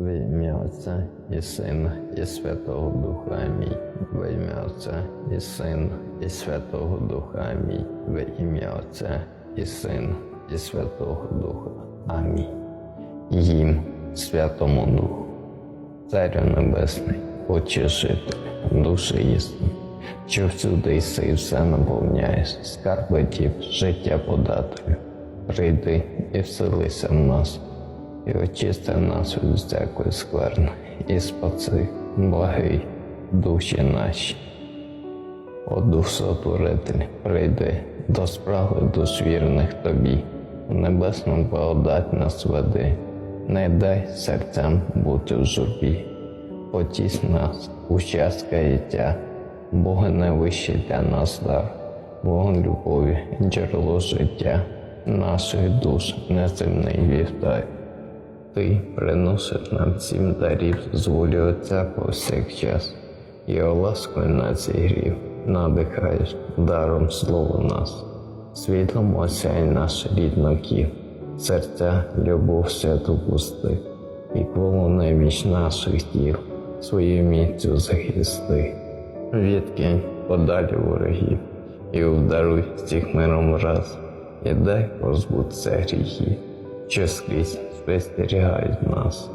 Во ім'я Отця і Сина, і Святого Духа Амінь. Во ім'я Отця і Сина, і Святого Духа Амінь. Во ім'я Отця і Сина, і Святого Духа. Амінь. Їм, Святому Духу, Царю Небесний, Отче житель, душі існи, що всюди і все наповняєш, скарбитів, життя подателю. Прийди і вселися в нас, і очисти нас від всякої скверни, і спаси, благий, душі наші. О Дух Сотворитель, прийди до справи душ вірних тобі, в небесну благодать нас веди, не дай серцям бути в журбі, потісь нас у час каяття, Бога найвищий для нас дар, вогонь любові, джерело життя, наших душ неземний вівтар. Ти приносиш нам всім дарів з волі Отця повсякчас, і ласкою на цей грів надихаєш даром слово нас, світлом осяй наш рідноків, серця любов святу пусти, і кволу неміч наших тіл, свою міцю захисти. Відкинь подалі ворогів, і обдаруй всіх миром раз, і дай позбутися гріхів, що скрізь спостерігають нас.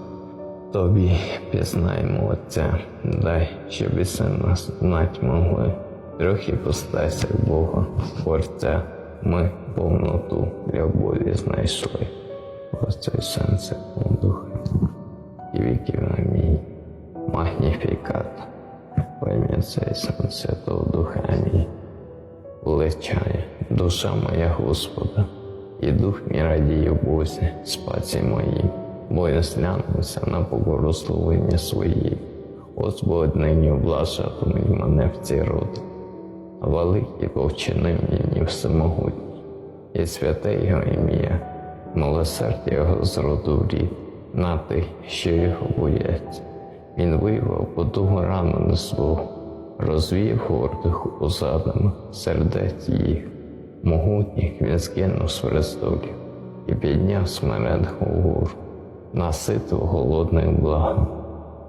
Тобі пізнаємо Отця, дай, щоб і все нас знать могли. Трохи постайся Бога, Творця, ми повноту любові знайшли. Син Святого Духа, і віків амінь. Магніфікат. Ім'я Отця і Святого Духа Амінь. Уличає душа моя Господа, і дух мій радіє Бозі, спаці моїм, бо я зглянувся на поблагословення свої. Господь нині облажатиме мене в ці роди, а великий повчинив мені всемогутній, і святе його ім'я, милосердя його з роду в рід, на тих, що його бояться. Він виявив потугу рану на свого, розвів гордих узадами сердець їх, могутніх він скинув і підняв смерених угору, наситив голодних благом,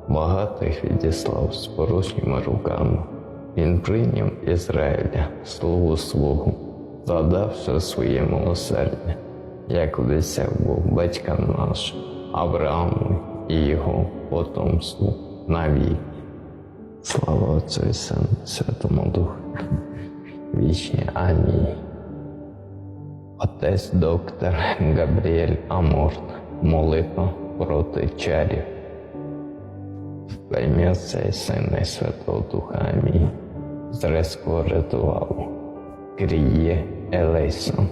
багатих відіслав з порожніми руками. Він прийняв Ізраїля, слугу свого, задавши своє милосердя, як обіцяв Бог батькам нашим, Аврааму і його потомству навіки. Слава Отцю і Сину, Святому Духу, вічні Амінь. Отець доктор Габріель Аморт, молитва проти чарів. В ім'я Отця Святого Духа Амінь. Зрезкого ритуалу. Кріє Елейсон.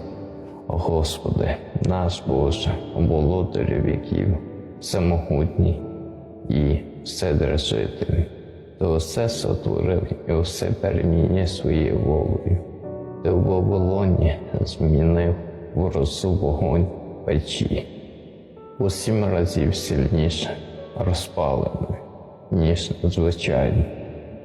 Господи, наш Боже, володарю віків, всемогутній і вседержитель, Ти все сотворив і все перемінює своєю волею. Ти в Вавилоні змінив в росу вогонь печі, у сім разів сильніше розпалений, ніж звичайно.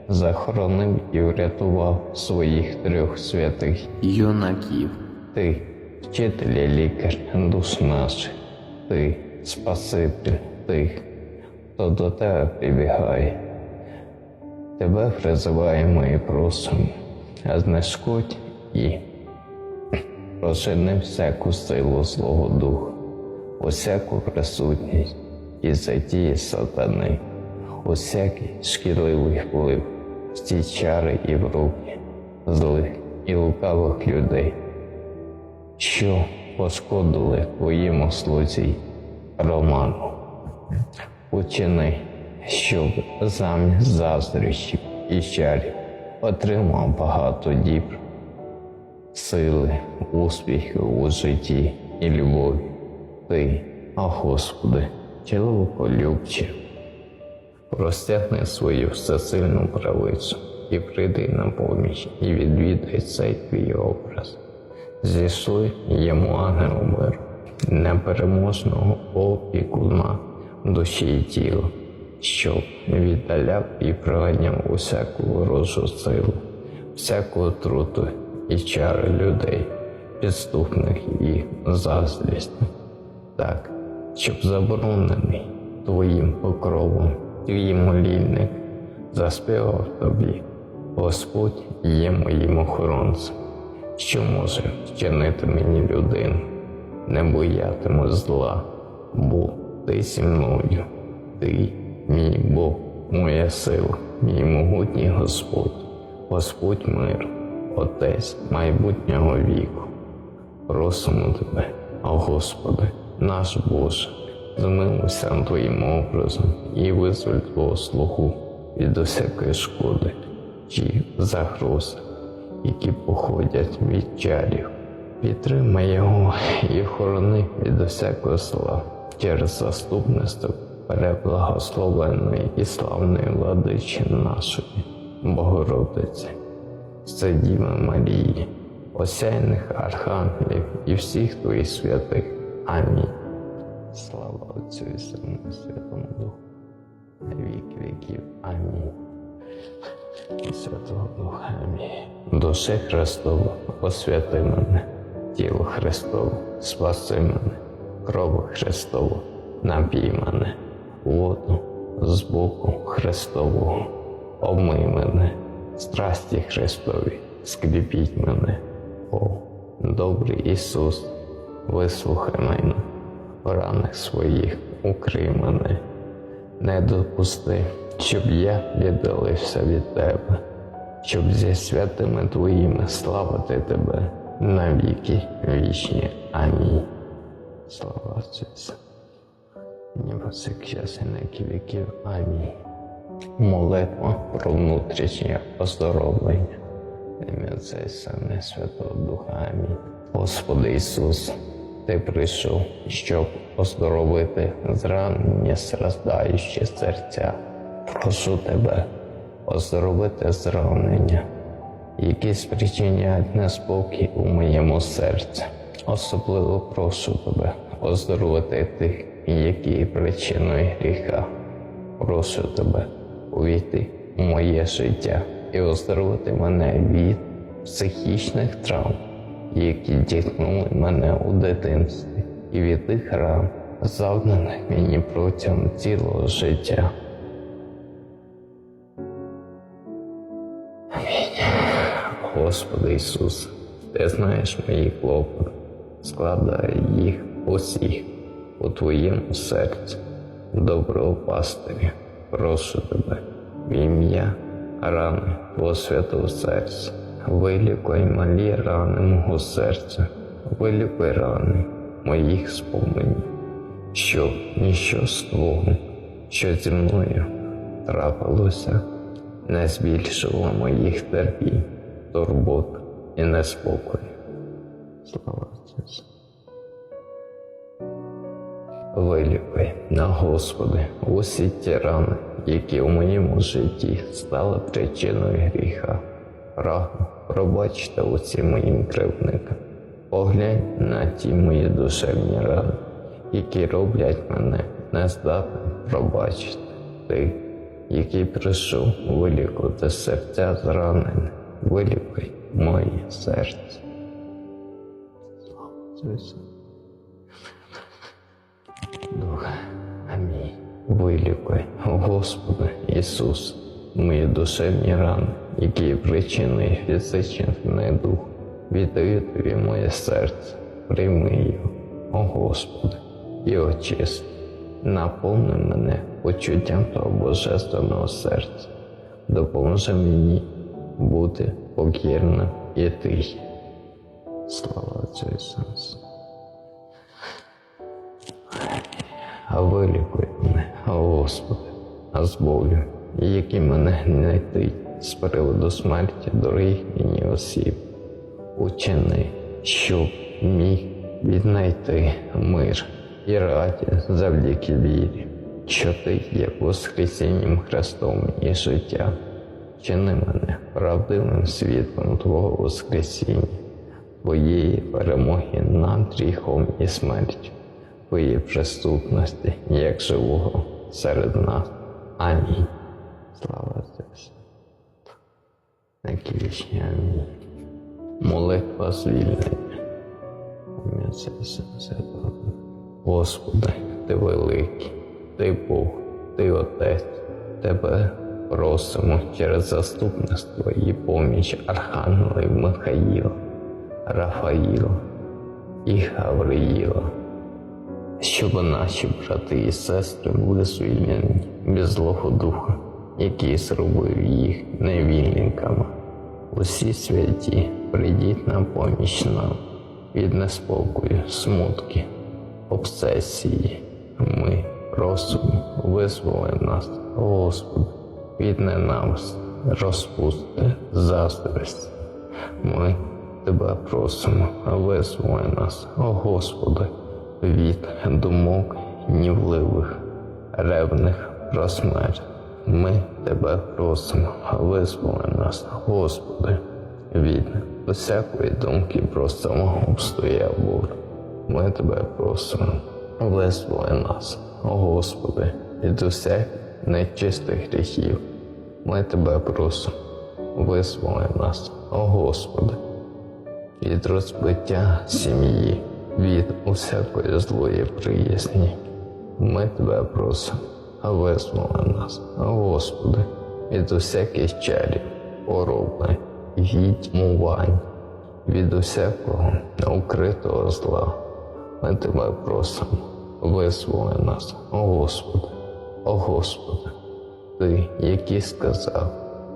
Захоронив і врятував своїх трьох святих юнаків. Ти, вчитель лікар душ наших, ти Спаситель тих, хто до тебе прибігає. Тебе призиваємо і просимо, а знешкодь і прожени всяку силу Злого Духа, усяку присутність і затії сатани, усякий шкідливий вплив, всі чари і вруки, злих і лукавих людей, що пошкодили твоєму слузі Роману. Учини, щоб замість заздрощів і чарів отримав багато дібр, сили, успіхів у житті і любові. Ти, а Господи, чоловіколюбче, розтягни свою всесильну правицю і прийди на поміч, і відвідай цей твій образ. Зійшли йому ангел миру, непереможного опікуна душі і тіла, щоб віддаляв і проганяв усяку ворожу силу, всяку отруту і чари людей, підступних і заздрісних, так, щоб заборонений Твоїм покровом, твій молільник заспівав тобі. Господь є моїм охоронцем, що може вчинити мені людину. Не боятиму зла, бо ти зі мною, ти, мій Бог, моя сила, мій могутній Господь, Господь мир, Отець майбутнього віку. Просимо тебе, о Господи, наш Боже, змилуйся Твоїм образом і визволь Твого слугу від усякої шкоди чи загрози, які походять від чарів. Підтримай його і охорони від усякого зла через заступництво переблагословенної і славної владичі нашої, Богородиці, це Марії, осяйних архангелів і всіх твоїх святих. Амінь. Слава Отцю і Сину Святому Духу, на віки віків. Амінь. Святого Духа. Амінь. Душе Христову, освяти мене, тіло Христове, спаси мене, кров Христову, напій мене, воду з боку Христового, обмий мене, страсті Христові, скріпіть мене. О, добрий Ісус, вислухай мене, в ранах своїх укрий мене, не допусти, щоб я віддалився від Тебе, щоб зі святими Твоїми славити Тебе навіки вічні. Амінь. Слава Отцю і Сину, і на віків. Амінь. Молитва про внутрішнє оздоровлення. Ім'я і Сина Святого Духа. Амінь. Господи Ісус, Ти прийшов, щоб оздоровити зранення, страждаючі серця. Прошу Тебе, оздоровити зранення, які спричиняють неспокій у моєму серці. Особливо прошу Тебе, оздоровити тих, які причиною гріха. Прошу Тебе увійти у моє життя і оздоровити мене від психічних травм, які діткнули мене у дитинстві, і від тих ран, завданих мені протягом цілого життя. Господи Ісус, Ти знаєш мої клопоти, складай їх усіх у Твоєму серці, доброго пастиря, прошу Тебе, в ім'я рани Твого святого серця, вилікуй малі рани мого серця, вилікуй рани моїх споменів, щоб ніщо з Твого, що зі мною трапилося, не збільшило моїх терпінь, турбот і неспокою. Слава Отцю. Вилікуй на Господи усі ті рани, які у моєму житті стали причиною гріха. Прагну пробачте усі моїм кривдникам. Поглянь на ті мої душевні рани, які роблять мене нездатним пробачити тих, який прийшов вилікувати серця зранене, вилікуй моє серце. Духа. Амінь. Вилікуй, Господи Ісус, мої душевні рани, які причиною фізичних недух. Віддаю Тобі моє серце, прийми його, о Господи, і очисти. Наповни мене почуттям Твого божественного серця. Допоможи мені бути покірним і тихим. Слава Отцю і а вилікуй мене, Господи, а з болю, які мене гнетить з приводу смерті дорогих мені осіб. Учини, щоб міг віднайти мир і радість завдяки вірі, що ти є Воскресінням Христом і життя. Чини мене правдивим світлом Твого Воскресіння, Твоєї перемоги над гріхом і смертю. Твоєї присутності, як живого серед нас. Амінь. Слава Отцю. Такі вічні амінь. Молитва звільнення. Господи, Ти великий, ти Бог, ти Отець, тебе просимо через заступництво і поміч Архангела Михаїла, Рафаїла і Гавриїла, щоб наші брати і сестри були звільнені від Злого Духа, який зробив їх невільниками. Усі святі, прийдіть на поміч нам від неспокою, смутки, обсесії. Ми просимо, визволи нас, Господи, від ненависті, розпусти, заздрості. Ми Тебе просимо, визволи нас, о Господи, від думок нівливих, ревних про смерть. Ми Тебе просимо, визволи нас, Господи, від усякої думки про самогубство і аборт. Ми Тебе просимо, визволи нас, Господи, від усяких нечистих гріхів. Ми Тебе просимо, визволи нас, Господи, від розбиття сім'ї, від усякої злої приязні. Ми Тебе просимо, визволи нас, Господи, від усяких чарів, хвороби, відьмувань, від усякого неукритого зла. Ми Тебе просимо, визволи нас, Господи, о Господи, Ти, який сказав,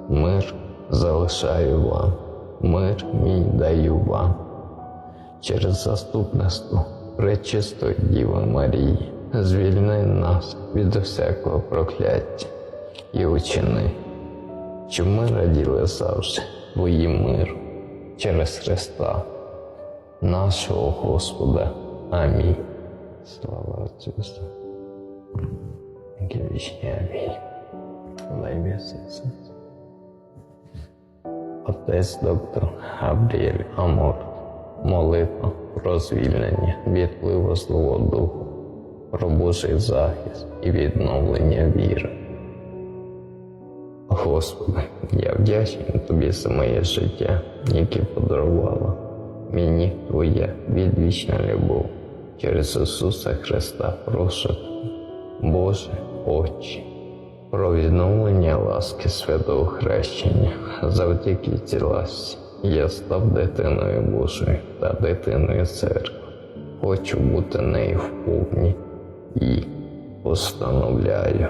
мир залишаю вам, мир мій даю вам. Через заступництво Пречистої Діви Марії, звільни нас від усякого прокляття і учини, щоб ми раділи завжди Твоїм миру через Христа, нашого Господа. Амінь. Слава Отцю вічні амінь. Отець доктор Габріель Амор. Молитва про звільнення від впливу Злого Духу, про Божий захист і відновлення віри. Господи, я вдячний Тобі за моє життя, яке подарувало мені Твоя відвічна любов. Через Ісуса Христа прошу, Боже, Отче, про відновлення ласки святого хрещення завдяки цій ласці. Я став дитиною Божою та дитиною церкви. Хочу бути нею вповні і постановляю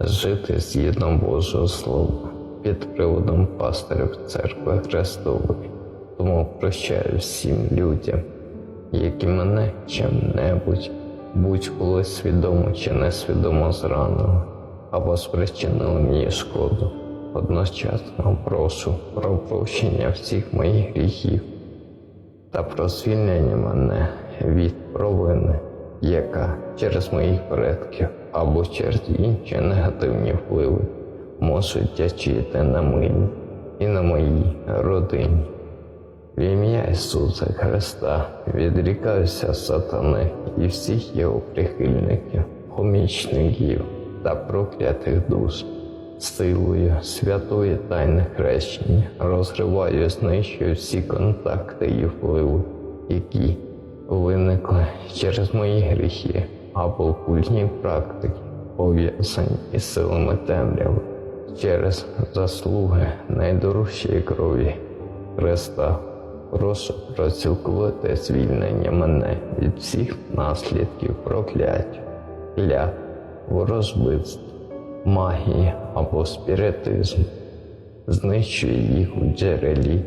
жити згідно Божого Слова під приводом пастирів церкви Христової. Тому прощаю всім людям, які мене чим-небудь, будь-коли свідомо чи несвідомо зранили або спричинили мені шкоду. Одночасно прошу про прощення всіх моїх гріхів та про звільнення мене від провини, яка через моїх предків або через інші негативні впливи можуть тячити на мені і на моїй родині. В ім'я Ісуса Христа відрікаюся сатани і всіх його прихильників, помічників та проклятих душ. Силою святої тайни хрещення розриваю знищую всі контакти і впливи, які виникли через мої гріхи або культні практики, пов'язані із силами темряви через заслуги найдорожчої крові Христа. Прошу про звільнення мене від всіх наслідків прокляття, клят, ворожбитств, магії або спіритизму, знищує їх у джерелі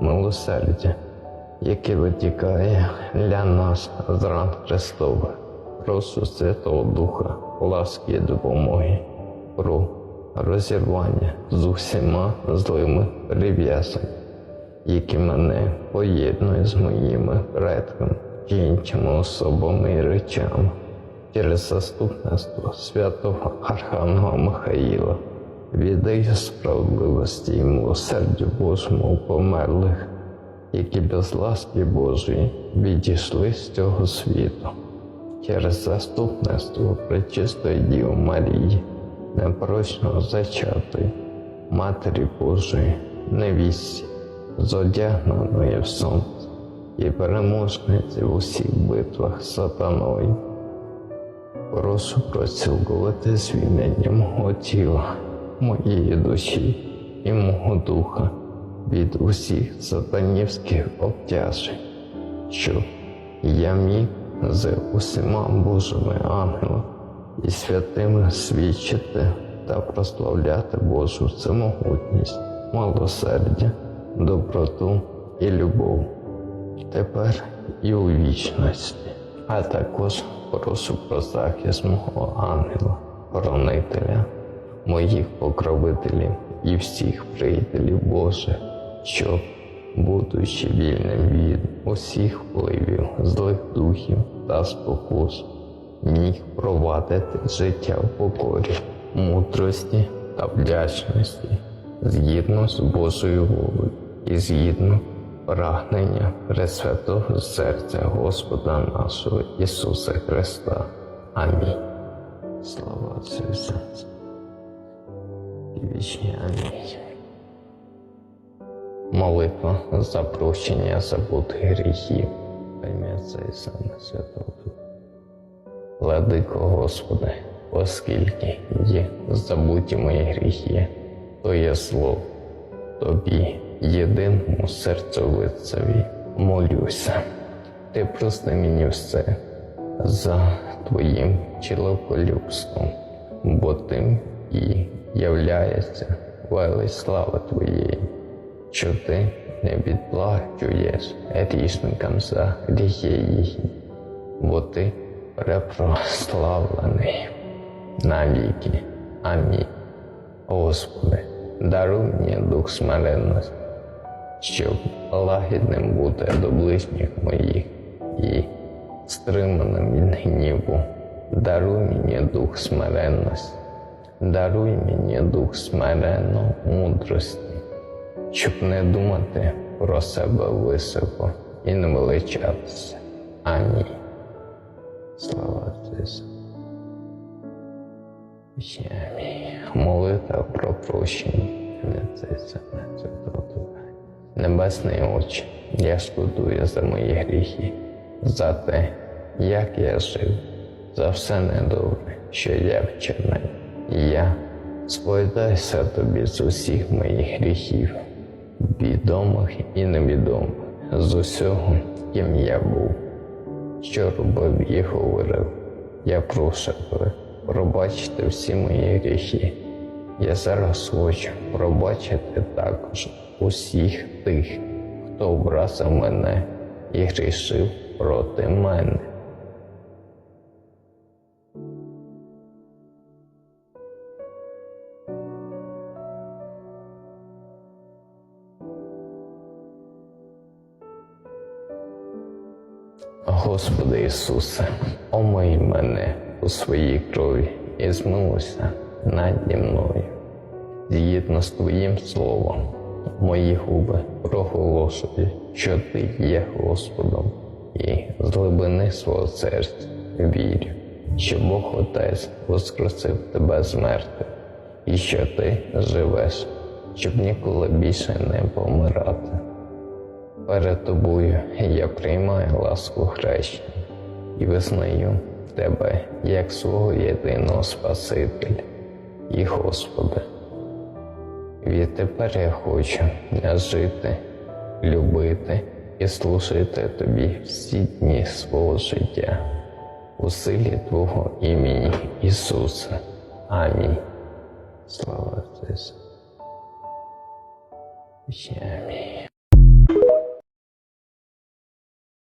милосердя, яке витікає для нас з ран Христових. Прошу Святого Духа, ласки і допомоги, про розірвання з усіма злими прив'язаннями які мене поєднує з моїми предками іншими особами і речами через заступництво святого Архангела Михаїла, віддаю справедливості і милосердю Божому померлих, які без ласки Божої відійшли з цього світу. Через заступництво Пречистої Діви Марії, непрочно зачатої, Матері Божої, невісті, зодягненої в сонце і переможниці в усіх битвах сатаною. Прошу процілкувати звільнення мого тіла, моєї душі і мого духа від усіх сатанівських обтяжень, щоб я міг з усіма Божими ангелами і святими свідчити та прославляти Божу всемогутність, милосердя, доброту і любов, тепер і у вічності, а також прошу про захист мого ангела, хоронителя, моїх покровителів і всіх приятелів Божих, щоб, будучи вільним від усіх впливів злих духів та спокус, міг провадити життя в покорі, мудрості та вдячності, згідно з Божою волею і згідно прагнення Пресвятого серця Господа нашого Ісуса Христа. Амінь. Слава Отцю і і вічні амінь. Молитва за прощення забутих гріхів. Отця і Сина Святого Духа. Владико Господи, оскільки є забуті мої гріхи, то є зло, Тобі, єдиному серцевицеві, молюся. Ти прости мені все за Твоїм чоловіколюбством, бо тим і являється велич слави Твоєї, що Ти не відплачуєш грішникам за гріхи їхні, бо Ти препрославлений навіки. Амінь. Господи, даруй мені дух смиренності, щоб лагідним бути до ближніх моїх і стриманим від гніву. Даруй мені дух смиренності, даруй мені дух смиренно мудрості, щоб не думати про себе високо і не величатися. Амінь. Слава. Амінь. Молитва про прощення. Отця, Сина, Святого Духа. Небесний Отче, я шкодую за мої гріхи, за те, як я жив, за все недобре, що я вчинив. Я сповідаюся тобі з усіх моїх гріхів, відомих і невідомих, з усього, ким я був що робив і говорив. Я прошу тебе, пробачити всі мої гріхи. Я зараз хочу пробачити також усіх тих, хто образив мене і грішив проти мене. Господи Ісусе, омий мене у своїй крові і змилуйся наді мною. Згідно з Твоїм словом, мої губи проголошують, що Ти є Господом, і з глибини свого серця вірю, що Бог Отець воскресив тебе з мертвих, і що ти живеш, щоб ніколи більше не помирати. Перед тобою я приймаю ласку хрещення і визнаю тебе як свого єдиного Спасителя і Господа. Відтепер я хочу жити, любити і служити тобі всі дні свого життя у силі Твого імені Ісуса. Амінь. Слава Отцю. Амінь.